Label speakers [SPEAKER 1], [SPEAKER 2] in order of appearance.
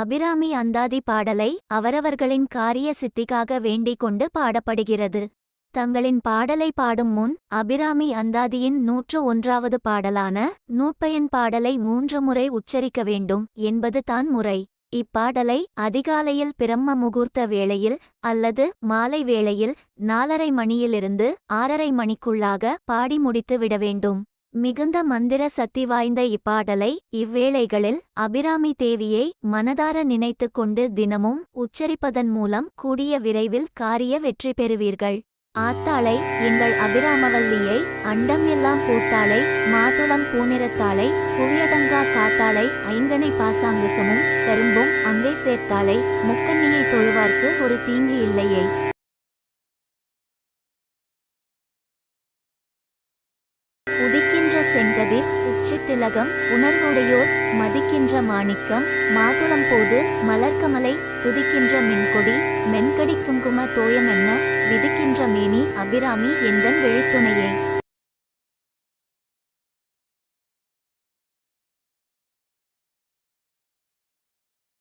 [SPEAKER 1] அபிராமி அந்தாதி பாடலை அவரவர்களின் காரிய சித்திக்காக வேண்டிக் கொண்டு பாடப்படுகிறது தங்களின் பாடலை பாடும் முன் அபிராமி அந்தாதியின் நூற்று ஒன்றாவது பாடலான நூற்பயன் பாடலை மூன்று முறை உச்சரிக்க வேண்டும் என்பது தான் முறை இப்பாடலை அதிகாலையில் பிரம்ம முகூர்த்த வேளையில் அல்லது மாலை வேளையில் நாலரை மணியிலிருந்து ஆறரை மணிக்குள்ளாக பாடி முடித்து விட வேண்டும் மிகுந்த மந்திர சக்தி வாய்ந்த இப்பாடலை இவ்வேளைகளில் அபிராமி தேவியை மனதார நினைத்து கொண்டு தினமும் உச்சரிப்பதன் மூலம் கூடிய விரைவில் காரிய வெற்றி பெறுவீர்கள் ஆத்தாளை எங்கள் அபிராமவல்லியை அண்டம் எல்லாம் பூத்தாளை மாதுளம் பூநிறத்தாளை புவியடங்கா காத்தாளை ஐங்கனை பாசாங்குசமும் கரும்பும்
[SPEAKER 2] அங்கே சேர்த்தாளை முக்கண்ணியை தொழுவார்க்கு ஒரு தீங்கு இல்லையே செங்கதிர் உச்சித்திலகம் உணர்வுடையோர் மதிக்கின்ற மாணிக்கம் மாதுளம்
[SPEAKER 1] போது மலர்கமலை துதிக்கின்ற மின்கொடி மென்கடி குங்கும தோயம் என்ன
[SPEAKER 2] விதிக்கின்ற மேனி அபிராமி எந்தன் வெளித்துணையை